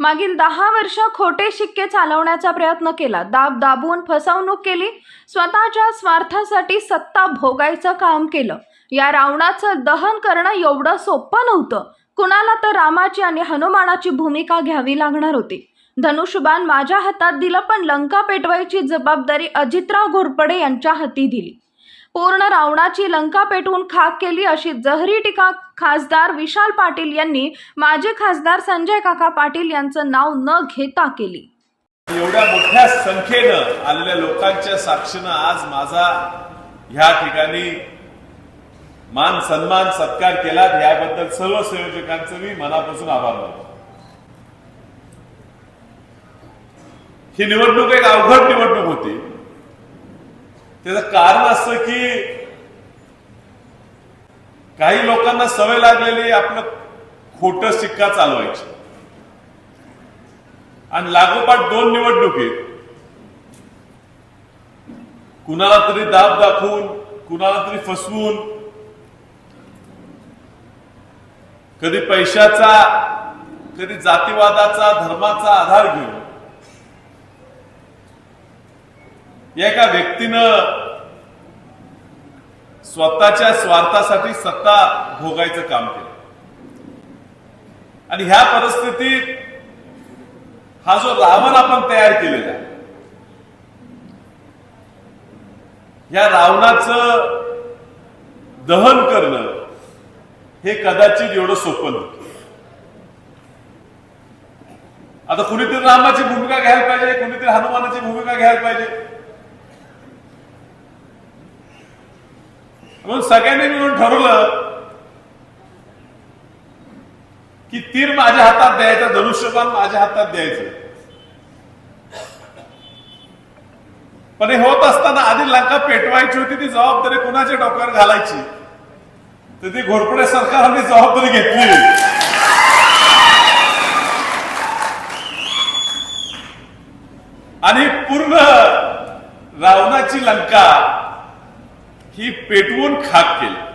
मागील दहा वर्ष खोटे शिक्के चालवण्याचा प्रयत्न केला. दाब दाबून फसवणूक केली. स्वतःच्या स्वार्थासाठी सत्ता भोगायचं काम केलं. या रावणाचं दहन करणं एवढं सोपं नव्हतं. कुणाला तर रामाची आणि हनुमानाची भूमिका घ्यावी लागणार होती. धनुष्यबाण माझ्या हातात दिलं पण लंका पेटवायची जबाबदारी अजितराव घोरपडे यांच्या हाती दिली. पूर्ण रावणाची लंका पेटवून खाक केली अशी जहरी टीका खासदार विशाल पाटील यांनी माजी खासदार संजय काका पाटील यांचं नाव न घेता केली. एवढ्या मोठ्या संख्येनं आलेल्या लोकांच्या साक्षीनं आज माझा ह्या ठिकाणी मान सन्मान सत्कार केला. याबद्दल सर्व संयोजकांचं मी मनापासून आभार मानतो. ही निवडणूक एक अवघड निवडणूक होती. त्याचं कारण असं की काही लोकांना सवय लागलेली आपलं खोटं शिक्का चालवायची. आणि लागोपाठ दोन निवडणुकीत कुणाला तरी दाब दाखवून कुणाला तरी फसवून कधी पैशाचा कधी जातीवादाचा धर्माचा आधार घेऊन एका व्यक्तीनं स्वतःच्या स्वार्थासाठी सत्ता भोगायचं काम केलं. आणि ह्या परिस्थितीत हा जो रावण आपण तयार केलेला या रावणाचं दहन करणं हे कदाचित एवढं सोपं नव्हतं. आता कुणीतरी रामाची भूमिका घ्यायला पाहिजे कुणीतरी हनुमानाची भूमिका घ्यायला पाहिजे. म्हणून सगळ्यांनी मिळून ठरवलं की तीर माझ्या हातात द्यायचं धनुष्यबाण माझ्या हातात द्यायचं. पण हे होत असताना आधी लंका पेटवायची होती ती जबाबदारी कुणाच्या डोक्यावर घालायची? तर ती घोरपडे सरकारने जबाबदारी घेतली. आणि पूर्ण रावणाची लंका ही पेटवून खाक केली.